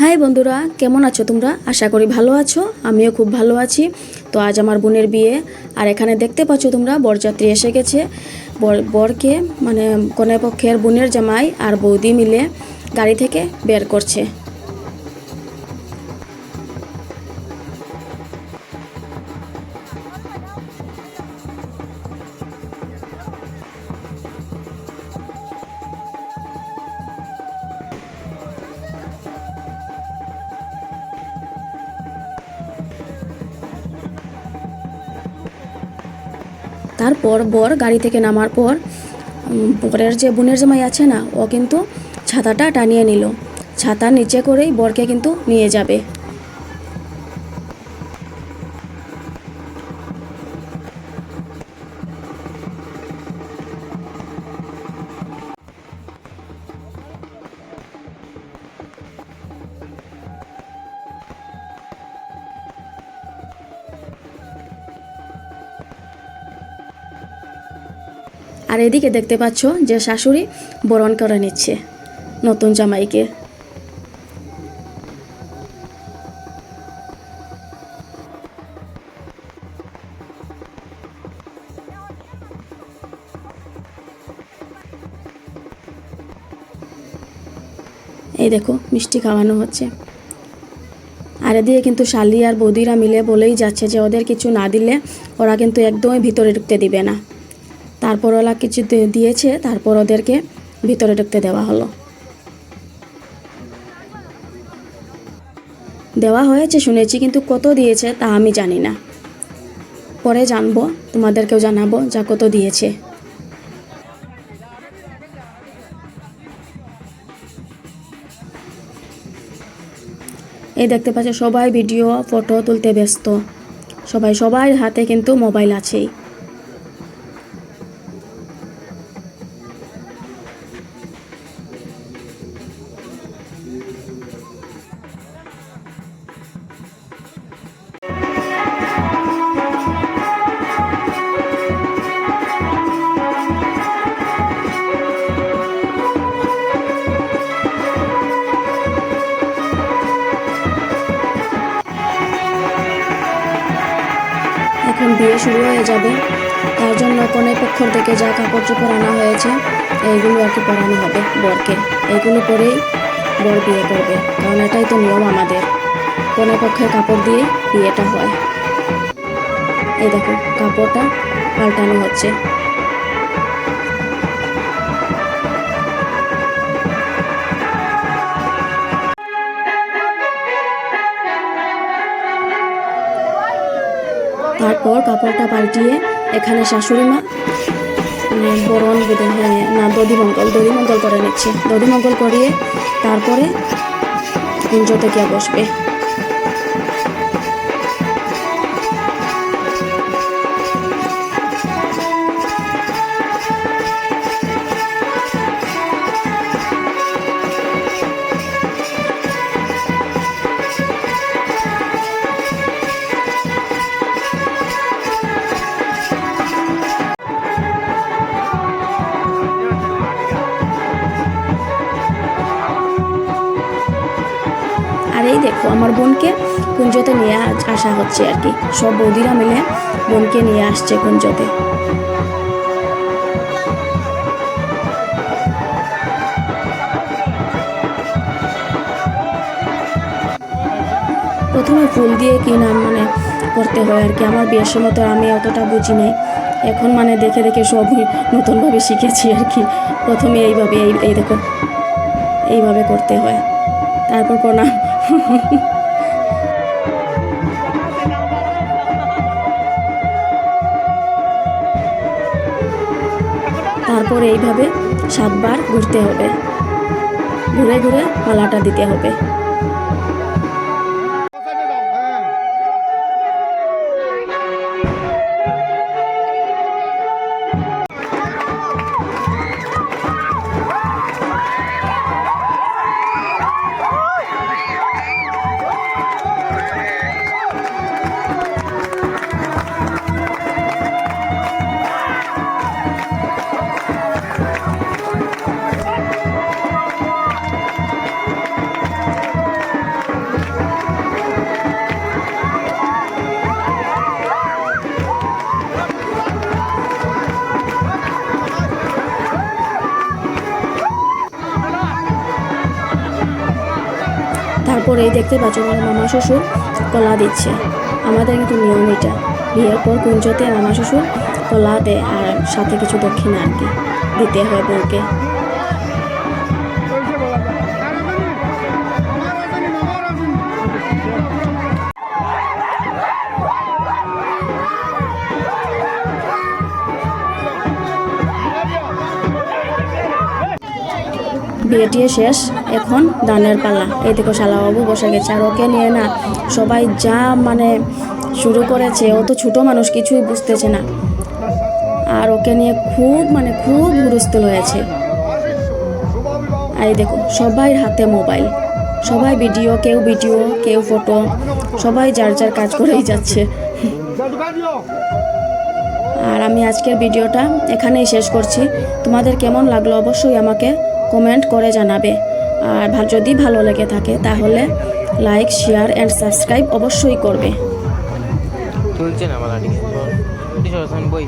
High বন্ধুরা, কেমন আছো তোমরা? আশা করি ভালো আছো, আমিও খুব ভালো আছি। তো আজ আমার বোনের বিয়ে, আর এখানে দেখতে পাচ্ছ তোমরা, বরযাত্রী এসে গেছে। বর বরকে মানে কনে পক্ষের বোনের জামাই আর বৌদি মিলে গাড়ি থেকে বের করছে। তারপর বর গাড়ি থেকে নামার পর বরের যে বোনের জামাই আছে না, ও কিন্তু ছাতাটা টানিয়ে নিল। ছাতা নিচে করেই বরকে কিন্তু নিয়ে যাবে। আর এদিকে দেখতে পাচ্ছ যে শাশুড়ি বরণ করে নিচ্ছে নতুন জামাইকে। এই দেখো, মিষ্টি খাওয়ানো হচ্ছে। আর এদিকে কিন্তু শালি আর বৌদিরা মিলে বলেই যাচ্ছে যে ওদের কিছু না দিলে ওরা কিন্তু একদমই ভিতরে ঢুকতে দিবে না। তারপর ওরা কিছু দিয়েছে, তারপর ওদেরকে ভিতরে ঢুকতে দেওয়া হলো। দেওয়া হয়েছে, শুনেছি, কিন্তু কত দিয়েছে তা আমি জানি না। পরে জানব, তোমাদেরকেও জানাব যা কত দিয়েছে। এই দেখতে পাচ্ছ, সবাই ভিডিও, ফটো তুলতে ব্যস্ত। সবাই, সবার হাতে কিন্তু মোবাইল আছেই। বিয়ে শুরু হয়ে যাবে। তার জন্য কোনো পক্ষ থেকে যা কাপড় চোপড় আনা হয়েছে, এইগুলো আর কি পরানো হবে বরকে। এইগুলো পরেই বর বিয়ে করবে, কারণ এটাই তো নিয়ম আমাদের। কোনো পক্ষে কাপড় দিয়ে বিয়েটা হয়। এই দেখো, কাপড়টা পাল্টানো হচ্ছে। তারপর কাপড়টা পাল্টিয়ে এখানে শাশুড়ি মা মানে বরণ বেদন হয়ে না, দধিমঙ্গল দধিমঙ্গল করে নিচ্ছে। দধিমঙ্গল করিয়ে তারপরে কুঞ্জতে গিয়ে বসবে। আমার বোনকে কুঞ্জতে নিয়ে আসা হচ্ছে আর কি। সব বৌদিরা মিলে বোনকে নিয়ে আসছে কুঞ্জতে। প্রথমে ফুল দিয়ে কি নাম মানে করতে হয় আর কি। আমার বিয়ের সময় তো আমি অতটা বুঝি নাই। এখন মানে দেখে দেখে সবই নতুনভাবে শিখেছি আর কি। প্রথমে এইভাবে, এই এই দেখো, এইভাবে করতে হয়। তারপর প্রণাম। তারপর এইভাবে সাতবার ঘুরতে হবে। ঘুরে ঘুরে মালাটা দিতে হবে। তারপরেই দেখতে পাচ্ছ আমার মামা শ্বশুর কলা দিচ্ছে। আমাদের কিন্তু নিয়ম এটা। বিয়ের পর কুঞ্জতে মামা শ্বশুর কলা দেয় আর সাথে কিছু দক্ষিণা আর কি দিতে হয় বউকে। বিয়ে শেষ, এখন দানের পালা। এই দেখো শালাবাবু বসে গেছে। আর ওকে নিয়ে না সবাই যা মানে শুরু করেছে, ও তো ছোটো মানুষ, কিছুই বুঝতেছে না। আর ওকে নিয়ে খুব মানে খুব হুরস্থুল হয়েছে। আর এই দেখো, সবাই হাতে মোবাইল। সবাই ভিডিও, কেউ ভিডিও, কেউ ফটো। সবাই যার যার কাজ করেই যাচ্ছে। আর আমি আজকের ভিডিওটা এখানেই শেষ করছি। তোমাদের কেমন লাগল অবশ্যই আমাকে কমেন্ট করে জানাবে। আর যদি ভালো লেগে থাকে তাহলে লাইক, শেয়ার অ্যান্ড সাবস্ক্রাইব অবশ্যই করবে। তুলছে না বই।